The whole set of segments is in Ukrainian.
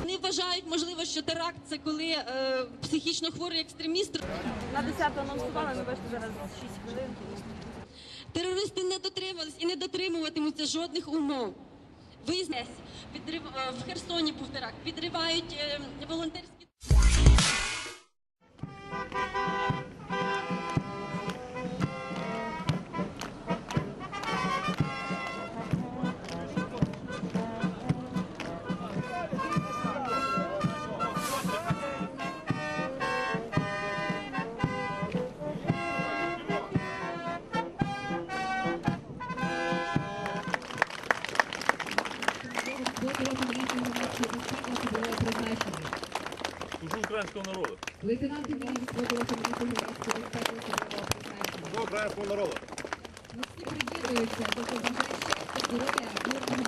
Вони вважають, можливо, що теракт це коли е, психічно хворий екстреміст. На 10-го нам вступали, але бачите, зараз 6 хвилин. Терористи не дотримались і не дотримуватимуться жодних умов. Визнес, підрив... в Херсоні був теракт, підривають е, волонтерські. Служу українського народу. Лейтенант Комітету громадської безпеки особливого призначення. До українського народу. Ми всі приєднуються до побажань щастя, здоров'я, мирного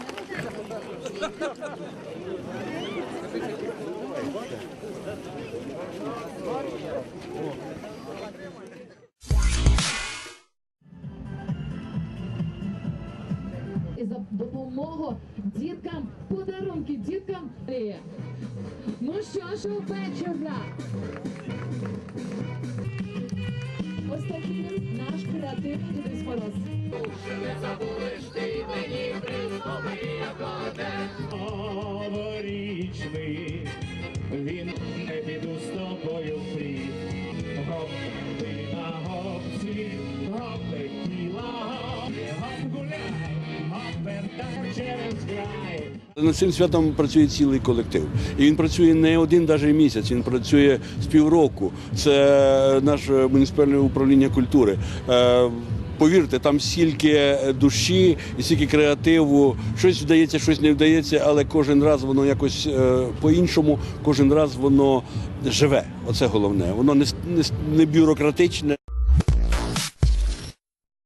допомогу діткам, подарунки діткам. Ну що ж, вечора. Ось такий наш креативний дискорос. новорічний, Над цим святом працює цілий колектив. І він працює не один даже місяць, він працює з півроку. Це наше муніципальне управління культури. Е, Повірте, там стільки душі і стільки креативу. Щось вдається, щось не вдається, але кожен раз воно якось е, по-іншому, кожен раз воно живе. Оце головне. Воно не, не, не бюрократичне.